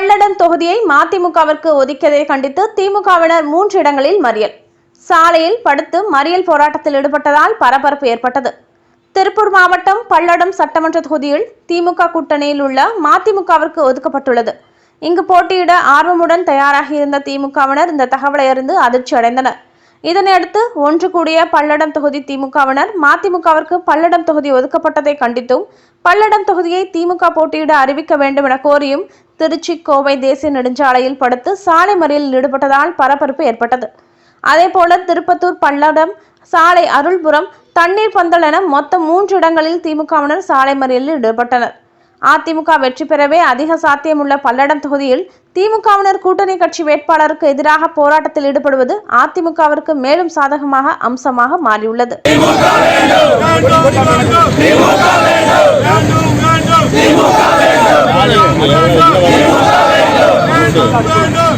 பல்லடம் தொகுதியை மதிமுகவிற்கு ஒதுக்கியதை கண்டித்து திமுகவினர் மூன்று இடங்களில் மறியல். சாலையில் படுத்து மறியல் போராட்டத்தில் ஈடுபட்டதால் பரபரப்பு ஏற்பட்டது. திருப்பூர் மாவட்டம் பல்லடம் சட்டமன்ற தொகுதியில் திமுக கூட்டணியில் உள்ள மதிமுகவிற்கு ஒதுக்கப்பட்டுள்ளது. இங்கு போட்டியிட ஆர்வமுடன் தயாராகி இருந்த திமுகவினர் இந்த தகவலை அறிந்து அதிர்ச்சி அடைந்தனர் இதனையடுத்து ஒன்று கூடிய பல்லடம் தொகுதி திமுகவினர் மதிமுகவிற்கு பல்லடம் தொகுதி ஒதுக்கப்பட்டதை கண்டித்தும் பல்லடம் தொகுதியை திமுக போட்டியிட அறிவிக்க வேண்டும் என கோரியும் திருச்சி கோவை தேசிய நெடுஞ்சாலையில் படுத்து சாலை மறியலில் ஈடுபட்டதால் பரபரப்பு ஏற்பட்டது. அதேபோல திருப்பத்தூர் பல்லடம் சாலை அருள்புரம் தண்ணீர் பந்தல் என மொத்தம் மூன்று இடங்களில் திமுகவினர் சாலை மறியலில் ஈடுபட்டனர். அதிமுக வெற்றி பெறவே அதிக சாத்தியமுள்ள பல்லடம் தொகுதியில் திமுகவினர் கூட்டணி கட்சி வேட்பாளருக்கு எதிராக போராட்டத்தில் ஈடுபடுவது அதிமுகவிற்கு மேலும் சாதகமாக அம்சமாக மாறியுள்ளது வேண்டும்